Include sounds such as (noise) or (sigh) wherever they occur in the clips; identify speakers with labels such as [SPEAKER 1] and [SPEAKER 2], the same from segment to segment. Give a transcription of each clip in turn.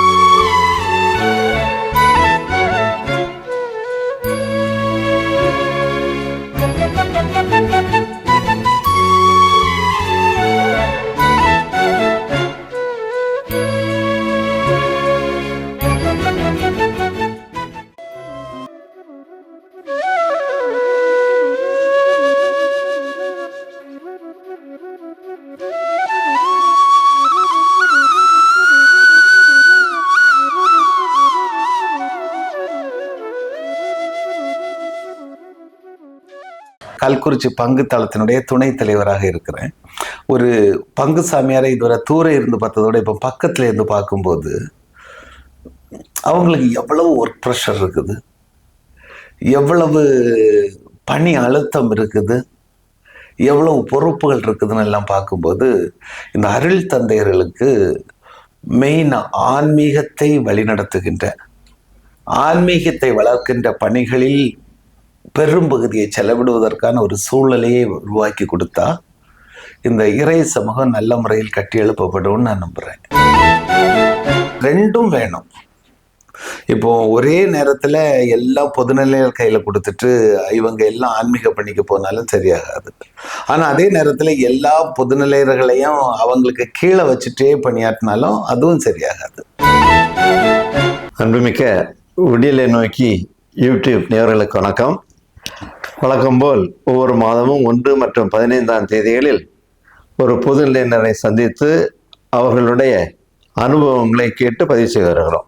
[SPEAKER 1] thank you Kalkurichi பங்கு தளத்தினுடைய துணைத் தலைவராக இருக்கிறேன். ஒரு பங்கு சாமியாரை இதுவரை தூரம் இருந்து பார்த்ததோட இப்போ பக்கத்தில் இருந்து பார்க்கும்போது அவங்களுக்கு எவ்வளவு ஒர்க் ப்ரெஷர் இருக்குது? எவ்வளவு பணி அழுத்தம் இருக்குது? எவ்வளவு பொறுப்புகள் இருக்குதுன்னு எல்லாம் பார்க்கும்போது இந்த அருள் தந்தையர்களுக்கு மெயின் ஆன்மீகத்தை வழிநடத்துகின்ற ஆன்மீகத்தை வளர்க்கின்ற பணிகளில் பெரும்பகுதியை செலவிடுவதற்கான ஒரு சூழலையே உருவாக்கி கொடுத்தா இந்த இறை சமூகம் நல்ல முறையில் கட்டி எழுப்பப்படும்னு நான் நம்புறேன். ரெண்டும் வேணும். இப்போ ஒரே நேரத்துல எல்லா பொதுநிலையர் கையில கொடுத்துட்டு இவங்க எல்லாம் ஆன்மீக பணிக்கு போனாலும் சரியாகாது. ஆனா அதே நேரத்துல எல்லா பொதுநிலையர்களையும் அவங்களுக்கு கீழே வச்சுட்டே பணியாற்றினாலும் அதுவும் சரியாகாது.
[SPEAKER 2] அன்புமிக்க விடியலை நோக்கி யூடியூப் நேர்களுக்கு வணக்கம். வழக்கம்போல் ஒவ்வொரு மாதமும் ஒன்று மற்றும் பதினைந்தாம் தேதிகளில் ஒரு பொது நிலையினரை சந்தித்து அவர்களுடைய அனுபவங்களை கேட்டு பதிவு செய்து வருகிறோம்.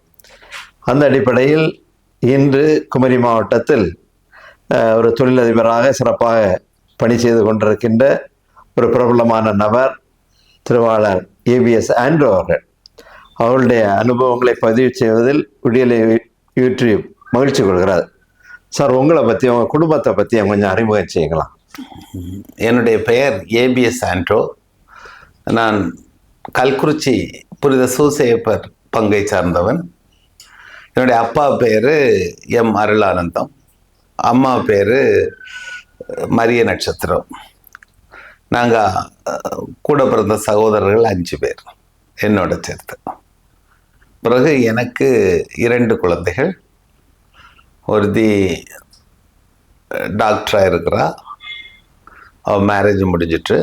[SPEAKER 2] அந்த அடிப்படையில் இன்று குமரி மாவட்டத்தில் ஒரு தொழிலதிபராக சிறப்பாக பணி செய்து கொண்டிருக்கின்ற ஒரு பிரபலமான நபர் திருவாளர் ஏபிஎஸ் ஆண்ட்ரோ அவர்கள். அவர்களுடைய அனுபவங்களை பதிவு செய்வதில் விடியலை யூடியூப் மகிழ்ச்சி கொள்கிறார். சார் உங்களை பற்றி உங்கள் குடும்பத்தை பற்றி கொஞ்சம் அறிமுகம் செய்யலாம்.
[SPEAKER 1] என்னுடைய பெயர் ஏபிஎஸ் ஆண்ட்ரோ நான் கல்குறிச்சி புனித சூசேப்பர் பங்கை சார்ந்தவன். என்னுடைய அப்பா பேர் எம் அருளானந்தம். அம்மா பேர் மரிய நட்சத்திரம். நாங்கள் கூட பிறந்த சகோதரர்கள் அஞ்சு பேர். என்னோட சேர்த்து. பிறகு எனக்கு இரண்டு குழந்தைகள். ஒருத்தி டாக்டராக இருக்கிறா. அவள் மேரேஜ் முடிஞ்சிட்டு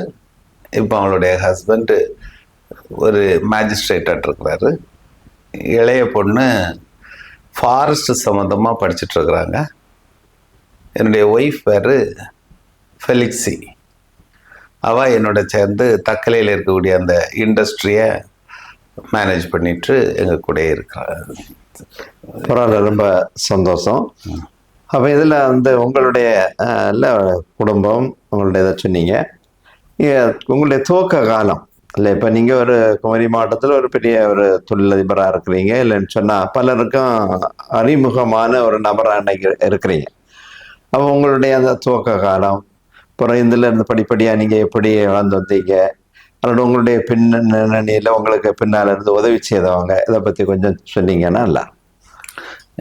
[SPEAKER 1] இப்போ அவளுடைய ஹஸ்பண்டு ஒரு மேஜிஸ்ட்ரேட்டாக இருக்கிறாரு. இளைய பொண்ணு ஃபாரஸ்ட் சம்மந்தமாக படிச்சிட்ருக்குறாங்க என்னுடைய ஒய்ஃப் பேர் ஃபெலிக்ஸி அவள் என்னோட சேர்ந்து தக்கலையில் இருக்கக்கூடிய அந்த இண்டஸ்ட்ரியை மேனேஜ் பண்ணிட்டு எங்கள் கூடயே இருக்கிறாள்
[SPEAKER 2] பரவாயில்ல ரொம்ப சந்தோஷம். அப்போ இதில் வந்து உங்களுடைய அஹ், இல்ல குடும்பம் உங்களுடைய இதை சொன்னீங்க. உங்களுடைய துவக்க காலம் இல்லை இப்போ நீங்கள் ஒரு குமரி மாவட்டத்தில் ஒரு பெரிய ஒரு தொழிலதிபராக இருக்கிறீங்க இல்லைன்னு சொன்னால் பலருக்கும் அறிமுகமான ஒரு நபராக அன்னைக்கு இருக்கிறீங்க. அப்போ உங்களுடைய அந்த துவக்க காலம் அப்புறம் இதில் இருந்து படிப்படியாக நீங்கள் எப்படி வளர்ந்து வந்தீங்க? அல்லது உங்களுடைய பின்னணியில் உங்களுக்கு பின்னால் இருந்து உதவி செய்தவங்க. இதை பற்றி கொஞ்சம் சொன்னீங்கன்னா நல்லா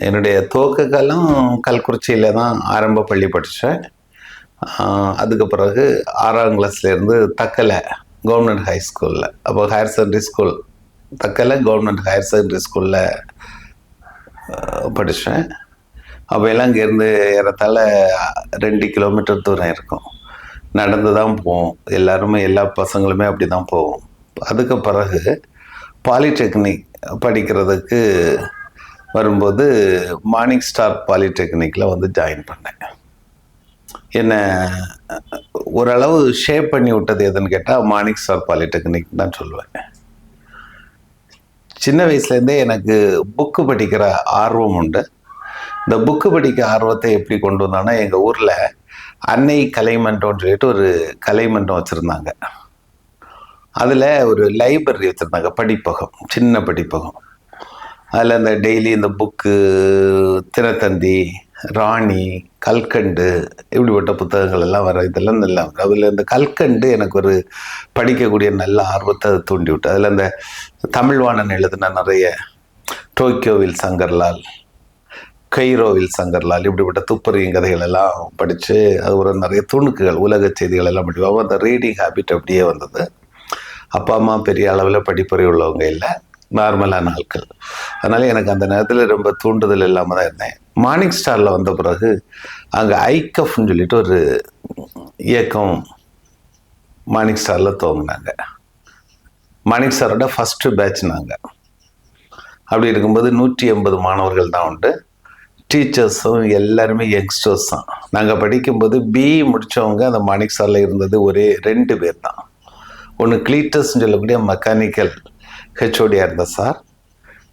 [SPEAKER 1] என்னுடைய துவக்க காலம் கல்குறிச்சியில் தான் ஆரம்ப பள்ளி படித்தேன் அதுக்கு பிறகு ஆறாம் கிளாஸ்லேருந்து தக்கலை கவர்மெண்ட் ஹை ஸ்கூலில் அப்போ higher secondary school Thuckalay government higher secondary ஸ்கூலில் படித்தேன் அப்போ எல்லாம் இங்கேருந்து ஏறத்தால் ரெண்டு கிலோமீட்டர் தூரம் இருக்கும். நடந்து தான் போவோம். எல்லாருமே எல்லா பசங்களுமே அப்படி தான் போவோம். அதுக்கு பிறகு பாலிடெக்னிக் படிக்கிறதுக்கு வரும்போது மார்னிங் ஸ்டார் பாலிடெக்னிக்கில் வந்து ஜாயின் பண்ணேன். என்னை ஓரளவு ஷேப் பண்ணி விட்டது எதுன்னு கேட்டால் மார்னிங் ஸ்டார் பாலிடெக்னிக் தான் சொல்லுவேன். சின்ன வயசுலேருந்தே எனக்கு புக்கு படிக்கிற ஆர்வம் உண்டு. இந்த புக்கு படிக்க ஆர்வத்தை எப்படி கொண்டு வந்தோன்னா எங்கள் ஊரில் அன்னை கலைமன்றம்னு சொல்லிட்டு ஒரு கலைமன்றம் வச்சுருந்தாங்க. அதில் ஒரு லைப்ரரி வச்சுருந்தாங்க படிப்பகம் சின்ன படிப்பகம். அதில் இந்த டெய்லி இந்த புக்கு தினத்தந்தி ராணி கல்கண்டு இப்படிப்பட்ட புத்தகங்கள் எல்லாம் வர இதெல்லாம் நல்லா அதில் இந்த கல்கண்டு எனக்கு ஒரு படிக்கக்கூடிய நல்ல ஆர்வத்தை அது தூண்டி விட்டு அதில் அந்த தமிழ்வாணன் எழுதின நிறைய டோக்கியோவில் சங்கர்லால் கைரோவில் சங்கர்லால் இப்படிப்பட்ட துப்பறியும் கதைகள் எல்லாம் படித்து அது ஒரு நிறைய துணுக்குகள் உலக செய்திகள் எல்லாம் படிப்போம் அந்த ரீடிங் ஹேபிட் அப்படியே வந்தது. அப்பா அம்மா பெரிய அளவில் படிப்புறை உள்ளவங்க இல்லை நார்மலான ஆட்கள். அதனால் எனக்கு அந்த நேரத்தில் ரொம்ப தூண்டுதல் இல்லாமல் தான் இருந்தேன். மார்னிங் ஸ்டாரில் வந்த பிறகு அங்கே ஐகஃப்னு சொல்லிட்டு ஒரு இயக்கம் மார்னிங் ஸ்டாரில் துவங்கினாங்க. மார்னிங் ஸ்டாரோட ஃபஸ்ட்டு பேட்ச் நாங்கள் அப்படி இருக்கும்போது நூற்றி எண்பது மாணவர்கள் தான் உண்டு. டீச்சர்ஸும் எல்லாருமே யங்ஸ்டர்ஸ் தான். நாங்கள் படிக்கும்போது பிஇ முடித்தவங்க அந்த மாணிக் சாரில் இருந்தது ஒரே ரெண்டு பேர் தான். ஒன்று கிளீட்டர்ஸ்னு சொல்லக்கூடிய மெக்கானிக்கல் ஹெச்ஓடியாக இருந்த சார்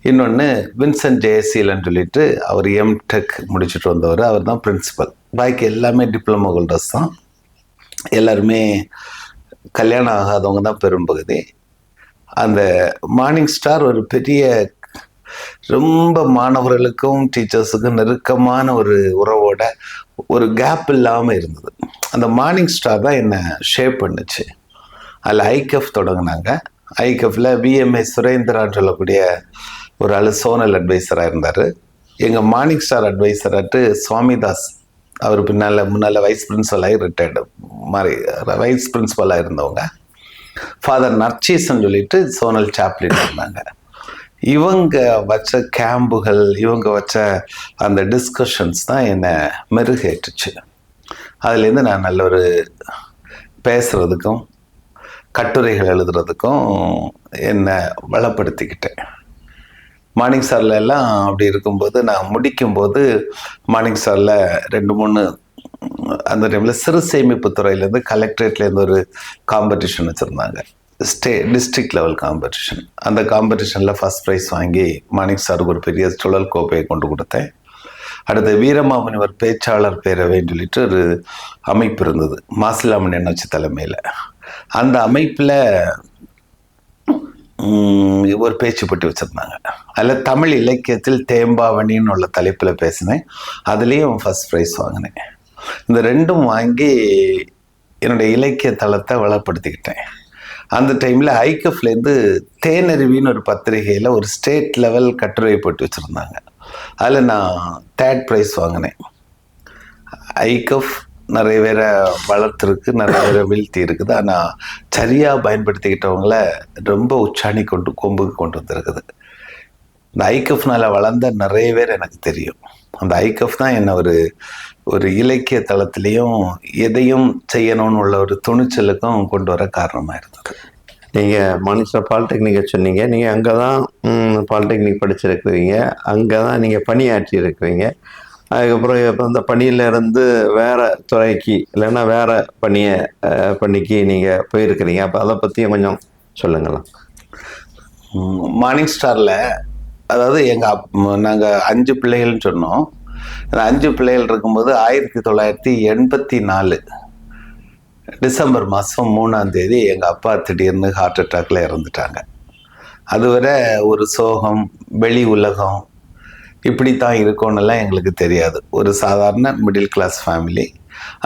[SPEAKER 1] இன்னொன்று வின்சென்ட் ஜெயசீலன் சொல்லிட்டு அவர் எம்டெக் முடிச்சுட்டு வந்தவர். அவர் தான் பிரின்சிபல் பாக்கி எல்லாமே டிப்ளமோ ஹோல்டர்ஸ் தான். எல்லாருமே கல்யாணம் ஆகாதவங்க தான் பெரும்பகுதி. அந்த மார்னிங் ஸ்டார் ஒரு பெரிய ரொம்ப மாணவர்களுக்கும் டீச்சர்ஸுக்கும் நெருக்கமான ஒரு உறவோட ஒரு கேப் இல்லாமல் இருந்தது. அந்த மார்னிங் ஸ்டார் தான் என்னை ஷேப் பண்ணுச்சு. அதில் ஐகஃப் தொடங்கினாங்க. ஐகஃபில் விஎம்ஏ சுரேந்திரான்னு சொல்லக்கூடிய ஒரு ஆள் சோனல் அட்வைசராக இருந்தார். எங்கள் மார்னிங் ஸ்டார் அட்வைசராட்டு சுவாமிதாஸ். அவர் பின்னால் முன்னால் வைஸ் பிரின்ஸிபலாகி ரிட்டையர்டு மாதிரி வைஸ் பிரின்ஸிபலாக இருந்தவங்க. ஃபாதர் நர்ச்சீஸ்ன்னு சொல்லிட்டு சோனல் சாப்ளின் இருந்தாங்க. இவங்க வச்ச கேம்புகள் இவங்க வச்ச அந்த டிஸ்கஷன்ஸ் தான் என்னை மெருகேற்றுச்சு. அதுலேருந்து நான் நல்ல ஒரு பேசுகிறதுக்கும் கட்டுரைகள் எழுதுறதுக்கும் என்னை வளப்படுத்திக்கிட்டேன். மார்னிங் சாரில் எல்லாம் அப்படி இருக்கும்போது நான் முடிக்கும்போது மார்னிங் சாரில் ரெண்டு மூணு அந்த டைமில் சிறு சேமிப்பு துறையிலேருந்து கலெக்டரேட்லேருந்து ஒரு காம்படிஷன் வச்சுருந்தாங்க. ஸ்டே டிஸ்ட்ரிக்ட் லெவல் காம்படிஷன் அந்த காம்படிஷனில் ஃபஸ்ட் ப்ரைஸ் வாங்கி மாணிக் சாருக்கு ஒரு பெரிய சுழல் கோப்பையை கொண்டு கொடுத்தேன். அடுத்து வீரமாமுனிவர் பேச்சாளர் பேரவைன்னு சொல்லிட்டு ஒரு அமைப்பு இருந்தது மாசிலாமணி எண்ணாச்சி தலைமையில். அந்த அமைப்பில் ஒரு பேச்சு போட்டி வச்சுருந்தாங்க. அதில் தமிழ் இலக்கியத்தில் தேம்பாவணின்னு உள்ள தலைப்பில் பேசினேன். அதுலேயும் ஃபஸ்ட் ப்ரைஸ் வாங்கினேன். இந்த ரெண்டும் வாங்கி என்னுடைய இலக்கிய தளத்தை வளப்படுத்திக்கிட்டேன். அந்த டைமில் ஐக்கஃப்லேருந்து தேனருவின்னு ஒரு பத்திரிகையில் ஒரு ஸ்டேட் லெவல் கட்டுரை போட்டு வச்சுருந்தாங்க. அதில் நான் தேர்ட் ப்ரைஸ் வாங்கினேன். ஐக்கஃப் நிறைய பேரை வளர்த்துருக்கு நிறைய பேரை வீழ்த்தி இருக்குது ஆனால் சரியாக பயன்படுத்திக்கிட்டவங்கள ரொம்ப உச்சாணி கொண்டு கொம்புக்கு கொண்டு வந்திருக்குது. இந்த ஐக்கஃப்னால் வளர்ந்த நிறைய பேர் எனக்கு தெரியும். அந்த ஐக்கஃப் தான் என்ன ஒரு ஒரு இலக்கிய தளத்திலையும் எதையும் செய்யணும்னு உள்ள ஒரு துணிச்சலுக்கும் கொண்டு வர காரணமாக இருந்தது.
[SPEAKER 2] நீங்கள் மனுஷ பாலிடெக்னிக்கை சொன்னீங்க. நீங்கள் அங்கே தான் பாலிடெக்னிக் படிச்சிருக்கிறீங்க. அங்கே தான் நீங்கள் பணியாற்றி இருக்கிறீங்க அதுக்கப்புறம் இப்போ அந்த பணியில இருந்து வேற துறைக்கு இல்லைன்னா வேற பணியை பணிக்கு நீங்கள் போயிருக்கிறீங்க. அப்போ அதை பற்றியும் கொஞ்சம் சொல்லுங்களேன்.
[SPEAKER 1] மார்னிங் ஸ்டாரில் அதாவது எங்கள் அப் நாங்கள் அஞ்சு பிள்ளைகள்னு சொன்னோம். அந்த அஞ்சு பிள்ளைகள் இருக்கும்போது ஆயிரத்தி தொள்ளாயிரத்தி எண்பத்தி நாலு டிசம்பர் மாதம் மூணாம் தேதி எங்கள் அப்பா திடீர்னு ஹார்ட் அட்டாக்ல இறந்துட்டாங்க. அதுவரை ஒரு சோகம் வெளி உலகம் இப்படி தான் இருக்கும்னுலாம் எங்களுக்கு தெரியாது. ஒரு சாதாரண மிடில் கிளாஸ் ஃபேமிலி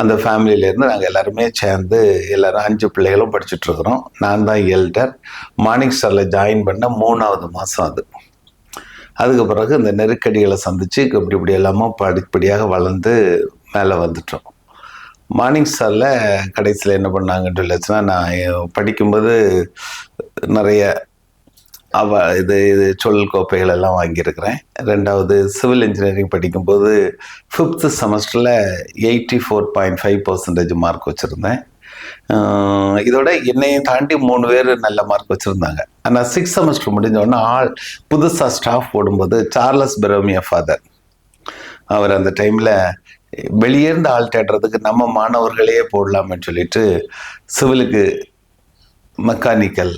[SPEAKER 1] அந்த ஃபேமிலியிலேருந்து நாங்கள் எல்லாருமே சேர்ந்து எல்லாரும் அஞ்சு பிள்ளைகளும் படிச்சுட்டு இருக்கிறோம். நான் தான் எல்டர் மார்னிங் ஸ்டாரில் ஜாயின் பண்ண மூணாவது மாதம் அது. அதுக்கு பிறகு இந்த நெருக்கடிகளை சந்தித்து இப்படி இப்படி எல்லாமே படிப்படியாக வளர்ந்து மேலே வந்துட்டோம். மார்னிங் ஸ்டாரில் கடைசியில் என்ன பண்ணாங்கன்னு சொல்லிச்சுன்னா நான் படிக்கும்போது நிறைய அவ இது இது சொல் கோப்பைகள் எல்லாம் வாங்கியிருக்கிறேன். ரெண்டாவது சிவில் இன்ஜினியரிங் படிக்கும்போது ஃபிஃப்த்து செமஸ்டரில் eighty four point five percentage mark வச்சுருந்தேன். இதோட என்னையும் தாண்டி மூணு பேர் நல்ல மார்க் வச்சுருந்தாங்க. ஆனால் சிக்ஸ் செமஸ்டர் முடிஞ்ச உடனே ஆள் புதுசாக ஸ்டாஃப் போடும்போது சார்லஸ் பெரோமியா ஃபாதர் அவர் அந்த டைமில் வெளியேர்ந்து ஆள் தேடுறதுக்கு நம்ம மாணவர்களையே போடலாம்னு சொல்லிட்டு சிவிலுக்கு மெக்கானிக்கல்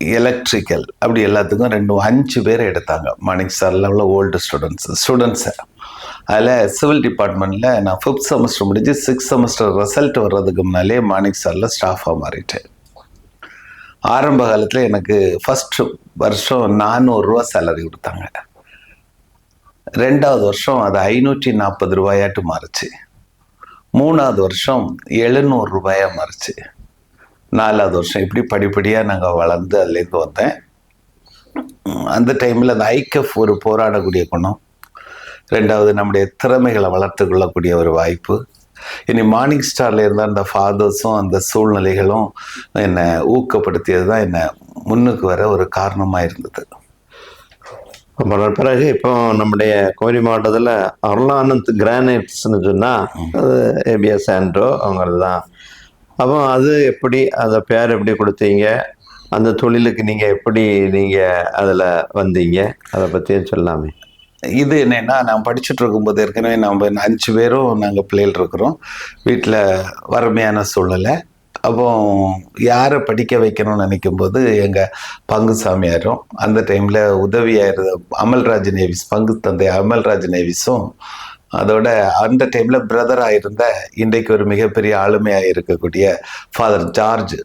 [SPEAKER 1] எலக்ட்ரிக்கல் அப்படி எல்லாத்துக்கும் ரெண்டு அஞ்சு பேர் எடுத்தாங்க. மாணிக் சார் உள்ள ஓல்டு ஸ்டூடெண்ட்ஸ் ஸ்டூடெண்ட்ஸை அதில் சிவில் டிபார்ட்மெண்ட்டில் நான் ஃபிஃப்த் செமஸ்டர் முடிஞ்சு சிக்ஸ் செமஸ்டர் ரிசல்ட் வர்றதுக்கு முன்னாலே மாணிக் சாரில் ஸ்டாஃபாக மாறிட்டேன். ஆரம்ப காலத்தில் எனக்கு ஃபஸ்ட்டு வருஷம் நானூறுரூவா சேலரி கொடுத்தாங்க. ரெண்டாவது வருஷம் அது ஐநூற்றி நாற்பது ரூபாயாட்டு மாறுச்சு. மூணாவது வருஷம் எழுநூறு ரூபாயாக மாறுச்சு. நாலாவது வருஷம் இப்படி படிப்படியாக நாங்கள் வளர்ந்து அதுலேருந்து வந்தேன். அந்த டைமில் அந்த ஐக்கஃப் ஒரு போராடக்கூடிய குணம். ரெண்டாவது நம்முடைய திறமைகளை வளர்த்து கொள்ளக்கூடிய ஒரு வாய்ப்பு. இனி மார்னிங் ஸ்டாரில் இருந்த அந்த ஃபாதர்ஸும் அந்த சூழ்நிலைகளும் என்னை ஊக்கப்படுத்தியது தான் என்னை முன்னுக்கு வர ஒரு காரணமாக இருந்தது.
[SPEAKER 2] அப்புறம் பிறகு இப்போ நம்முடைய கோரி மாவட்டத்தில் அருளானந்த் கிரானைட்ஸ்னு சொன்னால் அது ஏபிஎஸ் ஆண்ட்ரோ அவங்களது தான் அப்போ அது எப்படி அந்த பேர் எப்படி கொடுத்தீங்க? அந்த தொழிலுக்கு நீங்கள் எப்படி நீங்கள் அதில் வந்தீங்க? அதை பற்றியும் சொல்லாமே
[SPEAKER 1] இது என்னென்னா நான் படிச்சுட்டு இருக்கும்போது ஏற்கனவே நம்ம அஞ்சு பேரும் நாங்கள் பிள்ளைகள் இருக்கிறோம். வீட்டில் வறுமையான சூழ்நிலை. அப்போ யாரை படிக்க வைக்கணும்னு நினைக்கும் போது எங்கள் பங்கு சாமியாரும் அந்த டைமில் உதவியாக இருந்த அமல்ராஜ் நேவிஸ் பங்கு தந்தை அமல்ராஜ் நேவிஸும் அதோட அந்த டைமில் பிரதராக இருந்த இன்றைக்கு ஒரு மிகப்பெரிய ஆளுமையாக இருக்கக்கூடிய ஃபாதர் ஜார்ஜ்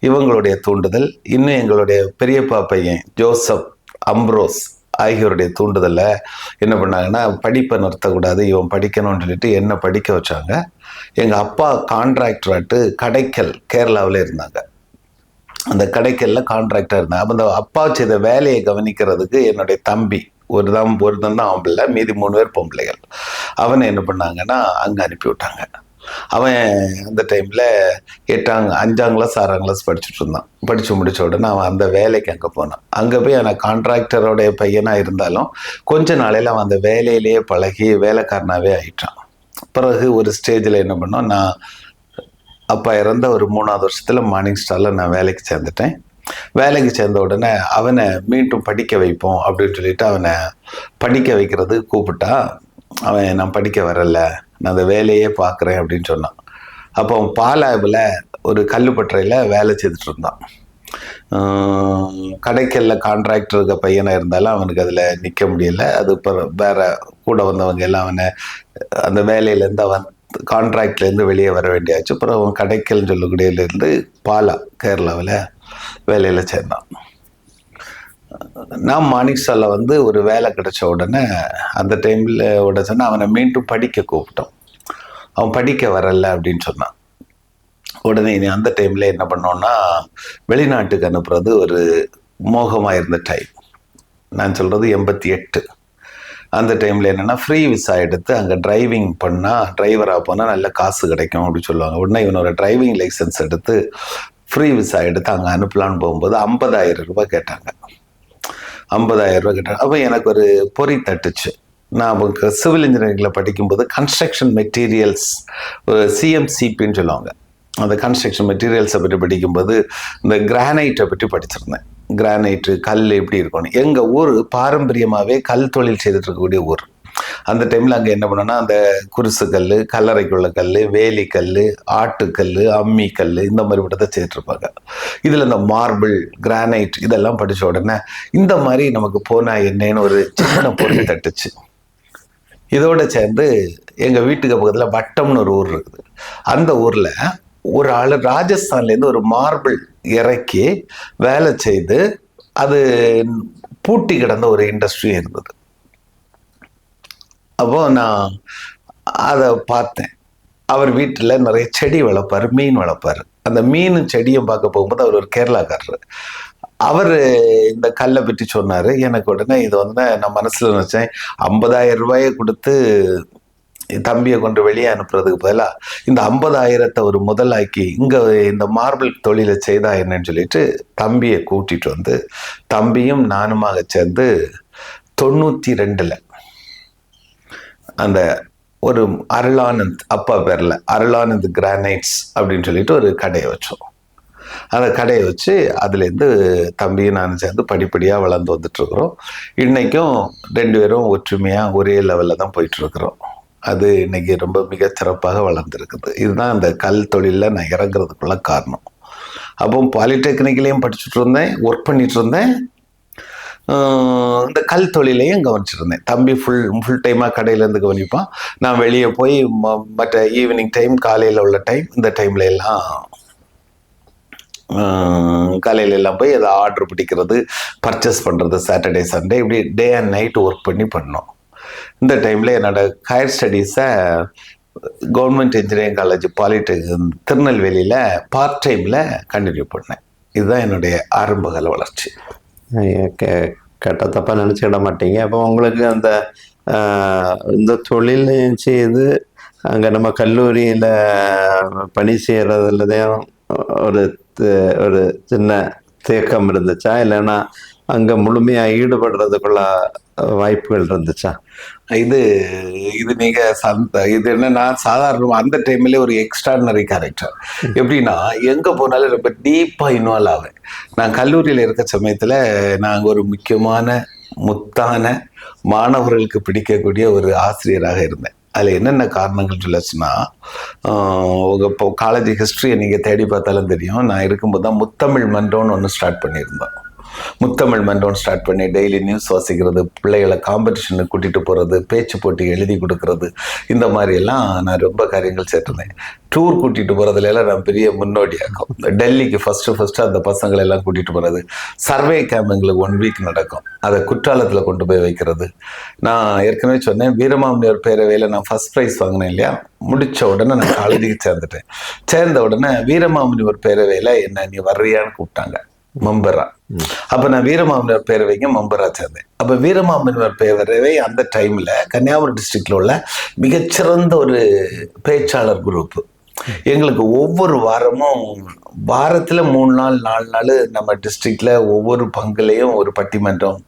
[SPEAKER 1] இவங்களுடைய தூண்டுதல் இன்னும் எங்களுடைய பெரியப்பா பையன் ஜோசப் அம்ப்ரோஸ் ஆகியோருடைய தூண்டுதலில் என்ன பண்ணாங்கன்னா படிப்பை நிறுத்தக்கூடாது இவன் படிக்கணும்னு சொல்லிட்டு என்ன படிக்க வச்சாங்க? எங்கள் அப்பா கான்ட்ராக்டராட்டு கடைக்கல் கேரளாவில் இருந்தாங்க. அந்த கடைக்கல்ல கான்ட்ராக்டாக இருந்தாங்க. அப்போ அந்த அப்பா செய்த வேலையை கவனிக்கிறதுக்கு என்னுடைய தம்பி ஒரு தான் ஒரு தான் தான் பிள்ளை மீதி மூணு பேர் பொம்பளைகள். அவனை என்ன பண்ணாங்கன்னா அங்கே அனுப்பிவிட்டாங்க அவன் அந்த டைமில் எட்டாம் அஞ்சாம் கிளாஸ் ஆறாம் கிளாஸ் படிச்சுட்டு இருந்தான். படித்து முடித்த உடனே அவன் அந்த வேலைக்கு அங்கே போனான். அங்கே போய் அவன் கான்ட்ராக்டரோடைய பையனாக இருந்தாலும் கொஞ்ச நாளையில் அவன் அந்த வேலையிலேயே பழகி வேலைக்காரனாகவே ஆயிட்டான். பிறகு ஒரு ஸ்டேஜில் என்ன பண்ணோம் நான் அப்பா இறந்த ஒரு மூணாவது வருஷத்தில் மார்னிங் ஸ்டாரில் நான் வேலைக்கு சேர்ந்துட்டேன். வேலைக்கு சேர்ந்த உடனே அவனை மீண்டும் படிக்க வைப்போம் அப்படின்னு சொல்லிட்டு அவனை படிக்க வைக்கிறது கூப்பிட்டா அவன் நான் படிக்க வரல நான் அந்த வேலையே பார்க்குறேன் அப்படின்னு சொன்னான். அப்போ அவன் பாலாபில் ஒரு கல்லுப்பற்றையில் வேலை செய்துட்டு இருந்தான். கடைக்கல்ல கான்ட்ராக்டர் இருக்க பையனாக இருந்தாலும் அவனுக்கு அதில் நிற்க முடியல. அது இப்போ வேற கூட வந்தவங்க எல்லாம் அவனை அந்த வேலையிலேருந்து அவன் கான்ட்ராக்ட்லேருந்து வெளியே வர வேண்டியாச்சு. அப்புறம் அவன் கடைக்கல்னு சொல்லக்கூடியதுலேருந்து பாலா கேரளாவில் வேலையில் சேர்ந்தான். நான் மாணிக்ஷாவில் வந்து ஒரு வேலை கிடைச்ச உடனே அந்த டைமில் உடனே அவனை மீண்டும் படிக்க கூப்பிட்டோம். அவன் படிக்க வரல அப்படின்னு சொன்னான். உடனே இனி அந்த டைமில் என்ன பண்ணோன்னா வெளிநாட்டுக்கு அனுப்புறது ஒரு மோகமாக இருந்த டைம் நான் சொல்கிறது எண்பத்தி எட்டு. அந்த டைமில் என்னென்னா ஃப்ரீ விசா எடுத்து அங்கே டிரைவிங் பண்ணால் டிரைவராக போனால் நல்ல காசு கிடைக்கும் அப்படின்னு சொல்லுவாங்க. உடனே இவனோட டிரைவிங் லைசன்ஸ் எடுத்து ஃப்ரீ விசா எடுத்து அங்கே அனுப்பலான்னு போகும்போது ஐம்பதாயிரம் ரூபாய் கேட்டாங்க. ஐம்பதாயிரம் ரூபாய் கேட்டாங்க. அப்போ எனக்கு ஒரு பொறி தட்டுச்சு. நான் சிவில் இன்ஜினியரிங்கில் படிக்கும்போது கன்ஸ்ட்ரக்ஷன் மெட்டீரியல்ஸ் சிஎம்சிபின்னு சொல்லுவாங்க. அந்த கன்ஸ்ட்ரக்ஷன் மெட்டீரியல்ஸை பற்றி படிக்கும்போது இந்த கிரானைட்டை பற்றி படிச்சிருந்தேன். கிரானைட்டு கல் எப்படி இருக்கணும் எங்கள் ஊர் பாரம்பரியமாகவே கல் தொழில் செய்துட்டு இருக்கக்கூடிய ஊர். அந்த டைமில் அங்கே என்ன பண்ணோன்னா அந்த குருசு கல் கல்லறைக்குள்ள கல் வேலி கல் ஆட்டுக்கல் அம்மிக்கல் இந்த மாதிரி விட்டதை சேர்த்துருப்பாங்க. இதில் இந்த மார்பிள் கிரானைட் இதெல்லாம் படித்த உடனே இந்த மாதிரி நமக்கு போனால் என்னன்னு ஒரு சின்ன பொருள் தட்டுச்சு. இதோட சேர்ந்து எங்கள் வீட்டுக்கு பக்கத்தில் வட்டம்னு ஒரு ஊர் இருக்குது. அந்த ஊரில் ஒரு ஆள் ராஜஸ்தான்லேருந்து ஒரு மார்பிள் இறக்கி வேலை செய்து அது பூட்டி கிடந்த ஒரு இண்டஸ்ட்ரி இருந்தது அப்போ நான் அதை பார்த்தேன். அவர் வீட்டில் நிறைய செடி வளர்ப்பார் மீன் வளர்ப்பார். அந்த மீனும் செடியும் பார்க்க போகும்போது அவர் ஒரு கேரளாக்காரர். அவர் இந்த கல்லை பற்றி சொன்னார். எனக்கு உடனே இது வந்து நான் மனசில் நினச்சேன் ஐம்பதாயிரம் ரூபாயை கொடுத்து தம்பியை கொண்டு வெளியே அனுப்புறதுக்கு பதிலாக இந்த ஐம்பதாயிரத்தை ஒரு முதலாக்கி இங்கே இந்த மார்பிள் தொழிலை செய்தா என்னன்னு சொல்லிட்டு தம்பியை கூட்டிகிட்டு வந்து தம்பியும் நானுமாக சேர்ந்து தொண்ணூற்றி ரெண்டில் அந்த ஒரு அருளானந்த் அப்பா பேரில் அருளானந்த் கிரானைட்ஸ் அப்படின்னு சொல்லிட்டு ஒரு கடையை வச்சோம். அந்த கடையை வச்சு அதுலேருந்து தம்பியும் நானும் சேர்ந்து படிப்படியாக வளர்ந்து வந்துட்டுருக்குறோம். இன்றைக்கும் ரெண்டு பேரும் ஒற்றுமையாக ஒரே லெவலில் தான் போயிட்டுருக்குறோம். அது இன்றைக்கி ரொம்ப மிகச்சிறப்பாக வளர்ந்துருக்குது. இதுதான் அந்த கல் தொழிலில் நான் இறங்குறதுக்குள்ள காரணம். அப்போ பாலிடெக்னிக்லேயும் படிச்சுட்டு இருந்தேன் ஒர்க் பண்ணிகிட்டு இருந்தேன். இந்த கல் தொழிலையும் கவனிச்சிருந்தேன். தம்பி ஃபுல் ஃபுல் டைமாக கடையிலேருந்து கவனிப்பான். நான் வெளியே போய் ம- மற்ற ஈவினிங் டைம் காலையில் உள்ள டைம் இந்த டைமில் எல்லாம் காலையில் எல்லாம் போய் அதை ஆர்டர் பிடிக்கிறது பர்ச்சேஸ் பண்ணுறது சாட்டர்டே சண்டே இப்படி டே அண்ட் நைட் ஒர்க் பண்ணி பண்ணோம். இந்த டைமில் என்னோடய ஹையர் ஸ்டடீஸை கவர்மெண்ட் இன்ஜினியரிங் காலேஜ் பாலிடெக் திருநெல்வேலியில் பார்ட் டைமில் கண்டினியூ பண்ணேன். இதுதான் என்னுடைய ஆரம்பகால வளர்ச்சி.
[SPEAKER 2] கெட்ட தப்பாக நினச்சிக்கிட மாட்டீங்க. அப்போ உங்களுக்கு அந்த இந்த தொழில் செய்து அங்கே நம்ம கல்லூரியில் பணி செய்கிறதுலதையும் ஒரு ஒரு சின்ன தேக்கம் இருந்துச்சா? இல்லைன்னா அங்கே முழுமையாக ஈடுபடுறதுக்குள்ள வாய்ப்புகள் இருந்துச்சா?
[SPEAKER 1] இது இது மிக சந்த இது என்னன்னா சாதாரண அந்த டைம்ல ஒரு எக்ஸ்ட்ராடினரி கேரக்டர் எப்படின்னா எங்க போனாலும் ரொம்ப டீப்பா இன்வால்வ் ஆவேன். நான் கல்லூரியில இருக்க சமயத்துல நாங்கள் ஒரு முக்கியமான முத்தான மாணவர்களுக்கு பிடிக்கக்கூடிய ஒரு ஆசிரியராக இருந்தேன். அதில் என்னென்ன காரணங்கள் சொல்லுச்சுன்னா உங்கள் இப்போ காலேஜ் ஹிஸ்ட்ரியை நீங்கள் தேடி பார்த்தாலும் தெரியும். நான் இருக்கும்போது தான் முத்தமிழ் மன்றம்னு ஒன்று ஸ்டார்ட் பண்ணியிருந்தோம். முத்தமிழ் மன்றம் ஸ்டார்ட் பண்ணி டெய்லி நியூஸ் வாசிக்கிறது பிள்ளைகளை காம்படிஷனுக்கு கூட்டிகிட்டு போகிறது பேச்சு போட்டி எழுதி கொடுக்கறது இந்த மாதிரி எல்லாம் நான் ரொம்ப காரியங்கள் சேர்த்துருந்தேன். டூர் கூட்டிகிட்டு போகிறதுலாம் நான் பெரிய முன்னோடியாகும் இந்த டெல்லிக்கு ஃபஸ்ட்டு ஃபஸ்ட்டு அந்த பசங்களை எல்லாம் கூட்டிகிட்டு போகிறது சர்வே கேம்ப் எங்களுக்கு ஒன் வீக் நடக்கும். அதை குற்றாலத்தில் கொண்டு போய் வைக்கிறது. நான் ஏற்கனவே சொன்னேன் வீரமாமுனிவர் பேரவையில் நான் ஃபர்ஸ்ட் ப்ரைஸ் வாங்கினேன் இல்லையா? முடித்த உடனே நான் காலேஜுக்கு சேர்ந்துட்டேன். சேர்ந்த உடனே வீரமாமுனிவர் பேரவையில் என்ன நீ வர்றியான்னு கூப்பிட்டாங்க. மெம்பரா. அப்ப நான் வீரமாமுனிவர் பேரவைக்கு மெம்பரா சேர்ந்தேன். அப்ப வீரமாமுனிவர் பேரவை அந்த டைம்ல கன்னியாகுமரி டிஸ்ட்ரிக்ட்ல உள்ள மிகச்சிறந்த ஒரு பேச்சாளர் குரூப் எங்களுக்கு ஒவ்வொரு வாரமும் வாரத்துல மூணு நாள் நாலு நாள் நம்ம டிஸ்ட்ரிக்ட்ல ஒவ்வொரு பங்குலையும் ஒரு பட்டிமன்றம்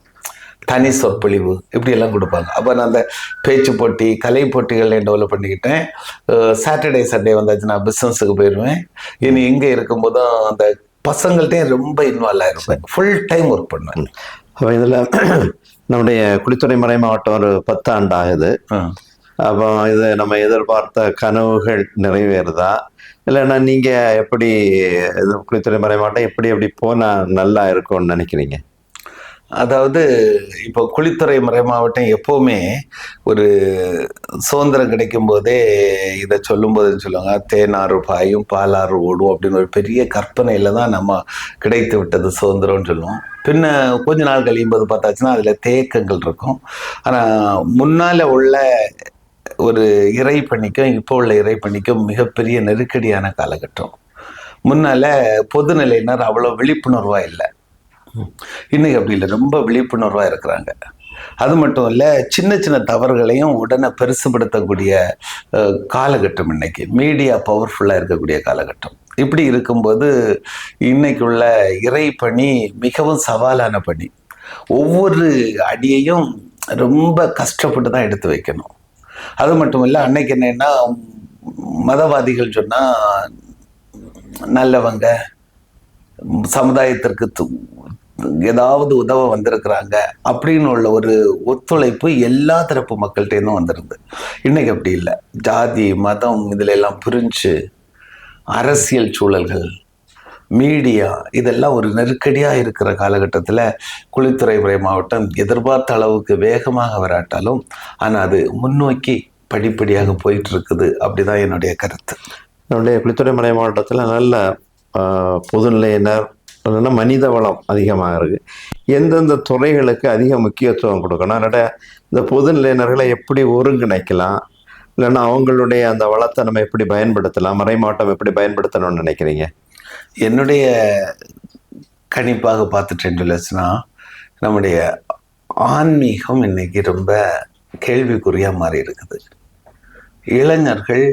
[SPEAKER 1] தனி சொற்பொழிவு இப்படி எல்லாம் கொடுப்பாங்க. அப்போ நான் அந்த பேச்சு போட்டி கலை போட்டிகள்லையும் டெவலப் பண்ணிக்கிட்டேன். சாட்டர்டே சண்டே வந்தாச்சு நான் பிஸ்னஸுக்கு போயிடுவேன் இனி இங்கே இருக்கும்போதும் அந்த பசங்கள்ட்டையும் ரொம்ப இன்வால்வ் ஆயிருப்பேன். ஃபுல் டைம் ஒர்க் பண்ணுவேன்.
[SPEAKER 2] அப்போ இதில் (clears throat) நம்முடைய குளித்துறை மறை மாவட்டம் ஒரு பத்தாண்டு ஆகுது. அப்போ இது நம்ம எதிர்பார்த்த கனவுகள் நிறைவேறுதா? இல்லைன்னா நீங்கள் எப்படி இது குளித்துறை மறை மாவட்டம் எப்படி எப்படி போனால் நல்லா இருக்கும்னு நினைக்கிறீங்க?
[SPEAKER 1] அதாவது இப்போ குளித்துறை மறை மாவட்டம் எப்போவுமே ஒரு சுதந்திரம் கிடைக்கும் போதே இதை சொல்லும்போதுன்னு சொல்லுவாங்க தேனாறு பாயும் பாலாறு ஓடும் அப்படின்னு ஒரு பெரிய கற்பனையில் தான் நம்ம கிடைத்து விட்டது சுதந்திரம்னு சொல்லுவோம். பின்ன கொஞ்ச நாள் கழியும் போது பார்த்தாச்சுன்னா அதில் தேக்கங்கள் இருக்கும். ஆனால் முன்னால் உள்ள ஒரு இறைப்பணிக்கும் இப்போ உள்ள இறைப்பணிக்கும் மிகப்பெரிய நெருக்கடியான காலகட்டம். முன்னால பொதுநிலையினர் அவ்வளோ விழிப்புணர்வாக இல்லை. இன்னைக்கு அப்படி இல்லை. ரொம்ப விழிப்புணர்வாக இருக்கிறாங்க. அது மட்டும் இல்லை சின்ன சின்ன தவறுகளையும் உடனே பெருசுபடுத்தக்கூடிய காலகட்டம் இன்னைக்கு. மீடியா பவர்ஃபுல்லாக இருக்கக்கூடிய காலகட்டம். இப்படி இருக்கும்போது இன்னைக்குள்ள இறை பணி மிகவும் சவாலான பணி. ஒவ்வொரு அடியையும் ரொம்ப கஷ்டப்பட்டு தான் எடுத்து வைக்கணும். அது மட்டும் இல்லை அன்னைக்கு என்னன்னா மதவாதிகள் சொன்னால் நல்லவங்க சமுதாயத்திற்கு ஏதாவது உதவ வந்திருக்கிறாங்க அப்படின்னு உள்ள ஒரு ஒத்துழைப்பு எல்லா தரப்பு மக்கள்கிட்டேருந்தும் வந்துருது இன்னைக்கு அப்படி இல்லை. ஜாதி மதம் இதுல எல்லாம் பிரிஞ்சு அரசியல் சூழல்கள் மீடியா இதெல்லாம் ஒரு நெருக்கடியாக இருக்கிற காலகட்டத்தில் குளித்துறைமுறை மாவட்டம் எதிர்பார்த்த அளவுக்கு வேகமாக வராட்டாலும் ஆனால் அது முன்னோக்கி படிப்படியாக போயிட்டு இருக்குது அப்படிதான் என்னுடைய கருத்து.
[SPEAKER 2] நம்முடைய குளித்துறைமலை மாவட்டத்தில் நல்ல பொதுநிலையினர் இல்லைன்னா மனித வளம் அதிகமாக இருக்குது எந்தெந்த துறைகளுக்கு அதிக முக்கியத்துவம் கொடுக்கணும்? அதனால இந்த பொதுநிலையினர்களை எப்படி ஒருங்கிணைக்கலாம்? இல்லைன்னா அவங்களுடைய அந்த வளத்தை நம்ம எப்படி பயன்படுத்தலாம்? மறைமாட்டம் எப்படி பயன்படுத்தணும்னு நினைக்கிறீங்க?
[SPEAKER 1] என்னுடைய கணிப்பாக பார்த்துட்டேன்னு சொல்லுச்சுன்னா நம்முடைய ஆன்மீகம் இன்னைக்கு ரொம்ப கேள்விக்குறியாக மாறி இருக்குது இளைஞர்கள்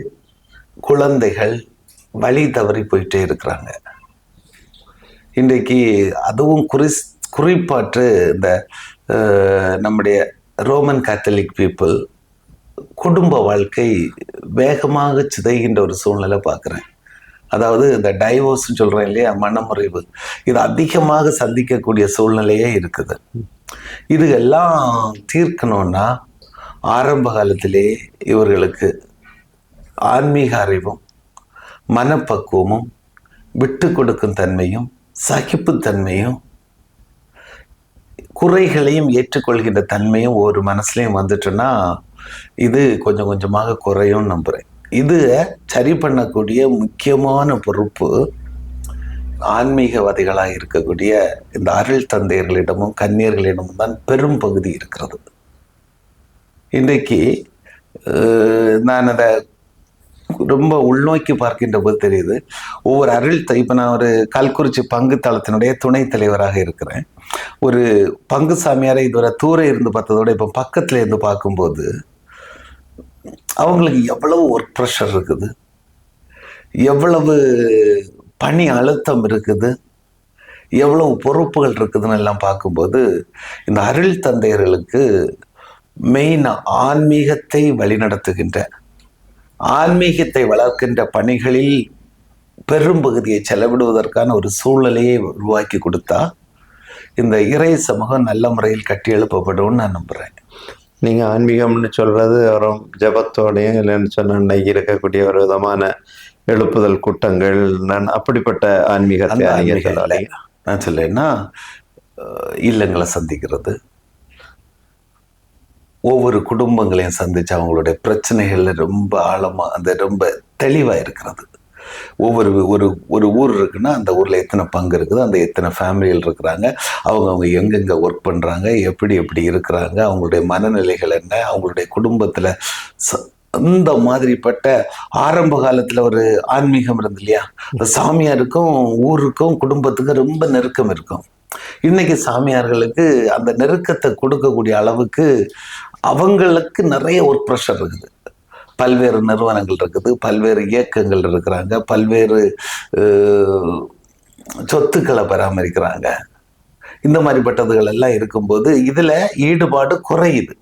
[SPEAKER 1] குழந்தைகள் வழி தவறி போயிட்டே இருக்கிறாங்க. இன்றைக்கு அதுவும் குறி குறிப்பாற்று இந்த நம்முடைய ரோமன் கேத்தலிக் பீப்புள் குடும்ப வாழ்க்கை வேகமாக சிதைகின்ற ஒரு சூழ்நிலை பார்க்குறேன். அதாவது இந்த டைவோர்ஸ்னு சொல்கிறேன் இல்லையா மனமுறைவு. இது அதிகமாக சந்திக்கக்கூடிய சூழ்நிலையே இருக்குது. இது எல்லாம் தீர்க்கணும்னா ஆரம்ப காலத்திலே இவர்களுக்கு ஆன்மீக அறிவும் மனப்பக்குவமும் விட்டு கொடுக்கும் தன்மையும் சகிப்புத்தன்மையும் குறைகளையும் ஏற்றுக்கொள்கின்ற தன்மையும் ஒரு மனசுலையும் வந்துட்டுன்னா இது கொஞ்சம் கொஞ்சமாக குறையும் நம்புகிறேன் இது சரி பண்ணக்கூடிய முக்கியமான பொறுப்பு ஆன்மீகவாதிகளாக இருக்கக்கூடிய இந்த அருள் தந்தையர்களிடமும் கன்னியர்களிடமும் தான் பெரும் பகுதி இருக்கிறது. இன்றைக்கு நான் அதை ரொம்ப உள்நோக்கி பார்க்கின்ற போது தெரியுது. ஒவ்வொரு அருள் த- நான் ஒரு கல்குறிச்சி பங்கு தளத்தினுடைய துணைத் தலைவராக இருக்கிறேன். ஒரு பங்கு சாமியாரை இதுவரை தூர இருந்து பார்த்ததோட இப்போ பக்கத்தில் இருந்து பார்க்கும்போது அவங்களுக்கு எவ்வளவு ஒர்க் ப்ரெஷர் இருக்குது? எவ்வளவு பணி அழுத்தம் இருக்குது? எவ்வளவு பொறுப்புகள் இருக்குதுன்னு எல்லாம் பார்க்கும்போது இந்த அருள் தந்தையர்களுக்கு மெயின் ஆன்மீகத்தை வழிநடத்துகின்ற ஆன்மீகத்தை வளர்க்கின்ற பணிகளில் பெரும்பகுதியை செலவிடுவதற்கான ஒரு சூழ்நிலையை உருவாக்கி கொடுத்தா இந்த இறை சமூகம் நல்ல முறையில் கட்டி எழுப்பப்படும்னு நான் நம்புறேன்.
[SPEAKER 2] நீங்க ஆன்மீகம்னு சொல்றது வெறும் ஜபத்தோடையும் இல்லைன்னு சொன்ன இன்னைக்கு இருக்கக்கூடிய ஒரு விதமான எழுப்புதல் கூட்டங்கள் நான் அப்படிப்பட்ட ஆன்மீகத்தை
[SPEAKER 1] நான் சொல்லேன்னா இல்லங்களை சந்திக்கிறது ஒவ்வொரு குடும்பங்களையும் சந்தித்து அவங்களுடைய பிரச்சனைகளில் ரொம்ப ஆழமாக அந்த ரொம்ப தெளிவாக இருக்கிறது. ஒவ்வொரு ஒரு ஒரு ஊர் இருக்குன்னா அந்த ஊரில் எத்தனை பங்கு இருக்குது அந்த எத்தனை ஃபேமிலிகள் இருக்கிறாங்க அவங்க அவங்க எங்கெங்கே ஒர்க் பண்ணுறாங்க எப்படி எப்படி இருக்கிறாங்க அவங்களுடைய மனநிலைகள் என்ன அவங்களுடைய குடும்பத்தில் ச- அந்த மாதிரிப்பட்ட ஆரம்ப காலத்தில் ஒரு ஆன்மீகம் இருந்து இல்லையா அந்த சாமியாருக்கும் ஊருக்கும் குடும்பத்துக்கும் ரொம்ப நெருக்கம் இருக்கும். இன்னைக்கு சாமியார்களுக்கு அந்த நெருக்கத்தை கொடுக்கக்கூடிய அளவுக்கு அவங்களுக்கு நிறைய ஒர்க் ப்ரெஷர் இருக்குது. பல்வேறு நிறுவனங்கள் இருக்குது பல்வேறு இயக்கங்கள் இருக்கிறாங்க பல்வேறு சொத்துக்களை பராமரிக்கிறாங்க. இந்த மாதிரிப்பட்டதுகள் எல்லாம் இருக்கும்போது இதில் ஈடுபாடு குறையுது.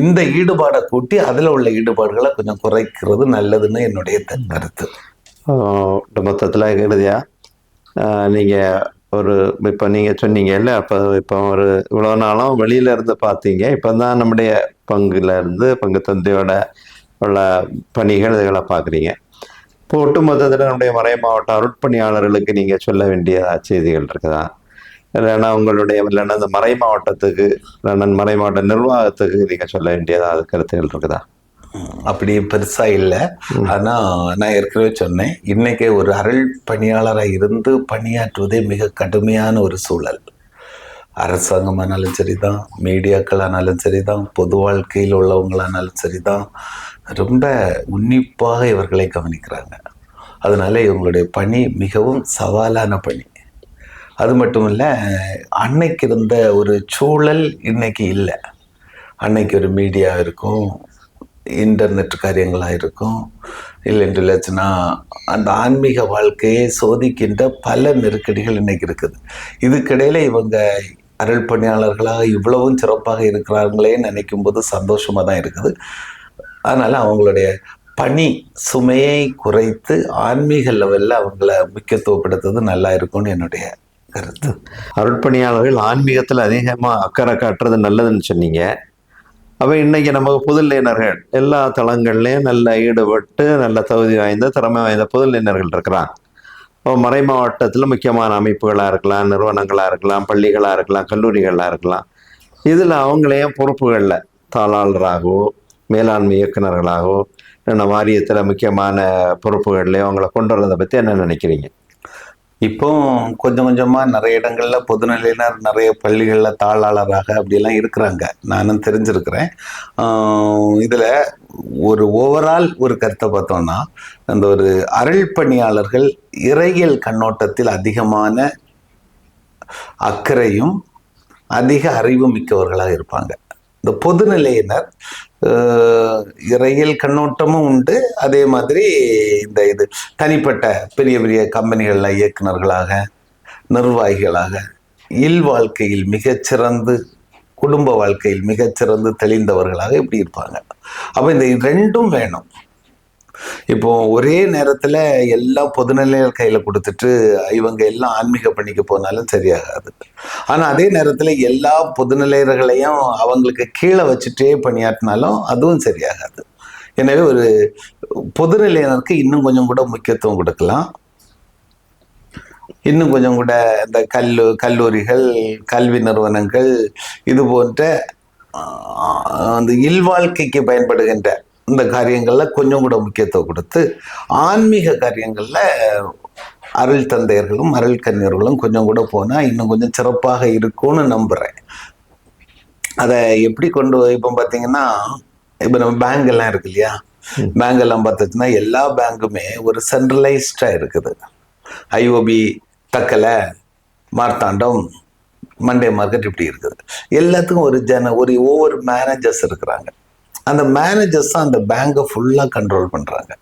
[SPEAKER 1] இந்த ஈடுபாடை கூட்டி அதில் உள்ள ஈடுபாடுகளை கொஞ்சம் குறைக்கிறது நல்லதுன்னு என்னுடைய தன் கருத்து
[SPEAKER 2] மொத்தத்தில் இறுதியா நீங்கள் ஒரு இப்போ நீங்கள் சொன்னீங்கல்ல அப்போ இப்போ ஒரு இவ்வளோ நாளும் வெளியில இருந்து பார்த்தீங்க இப்போ தான் நம்முடைய பங்குல இருந்து பங்கு தந்தையோட உள்ள பணிகள் இதுகளை பார்க்குறீங்க இப்போ ஒட்டுமொத்தத்தில் நம்முடைய மறை மாவட்ட அருட்பணியாளர்களுக்கு நீங்கள் சொல்ல வேண்டிய செய்திகள் இருக்குதா? இல்லைன்னா உங்களுடைய இல்லைன்னா இந்த மறை மாவட்டத்துக்கு இல்லைன்னா மறை மாவட்ட நிர்வாகத்துக்கு நீங்கள் சொல்ல வேண்டியதாக கருத்துகள் இருக்குதா?
[SPEAKER 1] அப்படி பெருசா இல்லை. ஆனா நான் ஏற்கனவே சொன்னேன் இன்னைக்கு ஒரு அருள் பணியாளராக இருந்து பணியாற்றுவதே மிக கடுமையான ஒரு சூழல். அரசாங்கமானாலும் சரிதான் மீடியாக்களானாலும் சரிதான் பொது வாழ்க்கையில் உள்ளவங்களானாலும் சரிதான். ரொம்ப உன்னிப்பாக இவர்களை கவனிக்கிறாங்க. அதனால இவங்களுடைய பணி மிகவும் சவாலான பணி. அது மட்டும் இல்லை அன்னைக்கு இருந்த ஒரு சூழல் இன்னைக்கு இல்லை. அன்னைக்கு ஒரு மீடியா இருக்கும் இன்டர்நெட் காரியங்களாக இருக்கும் இல்லைன்றுச்சுன்னா அந்த ஆன்மீக வாழ்க்கையை சோதிக்கின்ற பல நெருக்கடிகள் இன்றைக்கி இருக்குது. இதுக்கிடையில் இவங்க அருள் பணியாளர்களாக இவ்வளவும் சிறப்பாக இருக்கிறாங்களே நினைக்கும் போது சந்தோஷமாக தான் இருக்குது. அதனால் அவங்களுடைய பணி சுமையை குறைத்து ஆன்மீக லெவலில் அவங்கள முக்கியத்துவப்படுத்துறது நல்லா இருக்கும்னு என்னுடைய கருத்து.
[SPEAKER 2] அருட்பணியாளர்கள் ஆன்மீகத்தில் அதிகமாக அக்கறை காட்டுறது நல்லதுன்னு சொன்னீங்க. அப்போ இன்றைக்கி நமக்கு புதுநிலையினர்கள் எல்லா தளங்கள்லேயும் நல்ல ஈடுபட்டு நல்ல தகுதி வாய்ந்த திறமை வாய்ந்த புதுநிலையினர்கள் இருக்கிறாங்க. இப்போ மறை மாவட்டத்தில் முக்கியமான அமைப்புகளாக இருக்கலாம் நிறுவனங்களாக இருக்கலாம் பள்ளிகளாக இருக்கலாம் கல்லூரிகளாக இருக்கலாம். இதில் அவங்களையும் பொறுப்புகளில் தாளாளராகவோ மேலாண்மை இயக்குனர்களாகவோ என்ன வாரியத்தில் முக்கியமான பொறுப்புகள்லையும் அவங்கள கொண்டு வரதை பற்றி என்ன நினைக்கிறீங்க?
[SPEAKER 1] இப்போ கொஞ்சம் கொஞ்சமாக நிறைய இடங்களில் பொதுநிலையினர் நிறைய பள்ளிகளில் தாளாளராக அப்படிலாம் இருக்கிறாங்க. நானும் தெரிஞ்சிருக்கிறேன். இதில் ஒரு ஓவரால் ஒரு கருத்தை பார்த்தோம்னா அந்த ஒரு அருள் பணியாளர்கள் இறையியல் கண்ணோட்டத்தில் அதிகமான அக்கறையும் அதிக அறிவு மிக்கவர்களாக இருப்பாங்க. இந்த பொதுநிலையினர் ஆஹ், கண்ணோட்டமும் உண்டு. அதே மாதிரி இந்த இது தனிப்பட்ட பெரிய பெரிய கம்பெனிகளில் இயக்குனர்களாக நிர்வாகிகளாக இல் வாழ்க்கையில் மிகச்சிறந்து குடும்ப வாழ்க்கையில் மிகச்சிறந்து தெளிந்தவர்களாக இப்படி இருப்பாங்க. அப்போ இந்த ரெண்டும் வேணும். இப்போ ஒரே நேரத்தில் எல்லா பொதுநிலையர் கையில் கொடுத்துட்டு இவங்க எல்லாம் ஆன்மீக பணிக்கு போனாலும் சரியாகாது. ஆனால் அதே நேரத்தில் எல்லா பொதுநிலையர்களையும் அவங்களுக்கு கீழே வச்சுட்டே பணியாற்றினாலும் அதுவும் சரியாகாது. எனவே ஒரு பொதுநிலையினருக்கு இன்னும் கொஞ்சம் கூட முக்கியத்துவம் கொடுக்கலாம். இன்னும் கொஞ்சம் கூட இந்த கல்லு கல்லூரிகள் கல்வி நிறுவனங்கள் இது போன்ற அந்த இல்வாழ்க்கைக்கு பயன்படுகின்ற இந்த காரியங்கள்ல கொஞ்சம் கூட முக்கியத்துவம் கொடுத்து ஆன்மீக காரியங்கள்ல அருள் தந்தையர்களும் அருள் கன்னியர்களும் கொஞ்சம் கூட போனா இன்னும் கொஞ்சம் சிறப்பாக இருக்கும்னு நம்புறேன். அதை எப்படி கொண்டு இப்போ பார்த்தீங்கன்னா இப்போ நம்ம பேங்க் எல்லாம் இருக்கு இல்லையா? பேங்க் எல்லாம் பார்த்துச்சுன்னா எல்லா பேங்க்குமே ஒரு சென்ட்ரலைஸ்டா இருக்குது. IOB Thuckalay Marthandam Monday market இப்படி இருக்குது. எல்லாத்துக்கும் ஒரு ஜன ஒரு ஒவ்வொரு மேனேஜர்ஸ் இருக்கிறாங்க. அந்த மேனேஜர்ஸ் தான் அந்த பேங்கை ஃபுல்லாக கண்ட்ரோல் பண்ணுறாங்க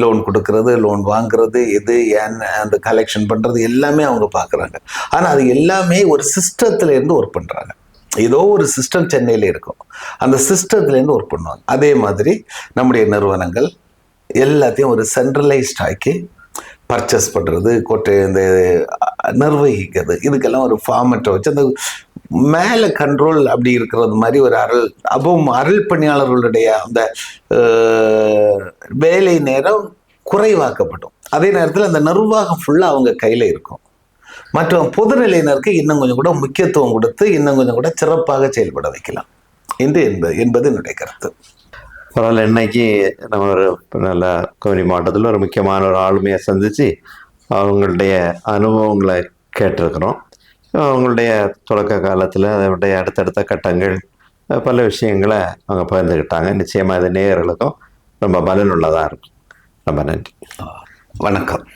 [SPEAKER 1] லோன் கொடுக்கறது லோன் வாங்குறது எது என்ன அந்த கலெக்ஷன் பண்ணுறது எல்லாமே அவங்க பார்க்குறாங்க. ஆனால் அது எல்லாமே ஒரு சிஸ்டத்துலேருந்து ஒர்க் பண்ணுறாங்க ஏதோ ஒரு சிஸ்டம் சென்னையில் இருக்கும். அந்த சிஸ்டத்துலேருந்து ஒர்க் பண்ணுவாங்க. அதே மாதிரி நம்முடைய நிறுவனங்கள் எல்லாத்தையும் ஒரு சென்ட்ரலைஸ்ட் ஆக்கி பர்ச்சேஸ் பண்ணுறது கொட்டை இந்த நிர்வகிக்கிறது. இதுக்கெல்லாம் ஒரு ஃபார்மெட்டை வச்சு அந்த மேலே கண்ட்ரோல் அப்படி இருக்கிறது மாதிரி ஒரு அருள் அப்பவும் அருள் பணியாளர்களுடைய அந்த வேலை நேரம் குறைவாக்கப்படும். அதே நேரத்தில் அந்த நிர்வாகம் ஃபுல்லாக அவங்க கையில் இருக்கும். மற்றும் பொதுநிலையினருக்கு இன்னும் கொஞ்சம் கூட முக்கியத்துவம் கொடுத்து இன்னும் கொஞ்சம் கூட சிறப்பாக செயல்பட வைக்கலாம். என்று என்பது என்பது என்னுடைய கருத்து.
[SPEAKER 2] பரவாயில்ல இன்னைக்கு நம்ம ஒரு நல்ல கோரி மாவட்டத்தில் ஒரு முக்கியமான ஒரு ஆளுமையை சந்தித்து அவங்களுடைய அனுபவங்களை கேட்டிருக்கிறோம். அவங்களுடைய தொடக்க காலத்தில் அதனுடைய அடுத்தடுத்த கட்டங்கள் பல விஷயங்களை அவங்க பகிர்ந்துக்கிட்டாங்க நிச்சயமாக இது நேயர்களுக்கும் ரொம்ப பலனுள்ளதாக இருக்கும். ரொம்ப நன்றி.
[SPEAKER 1] வணக்கம்.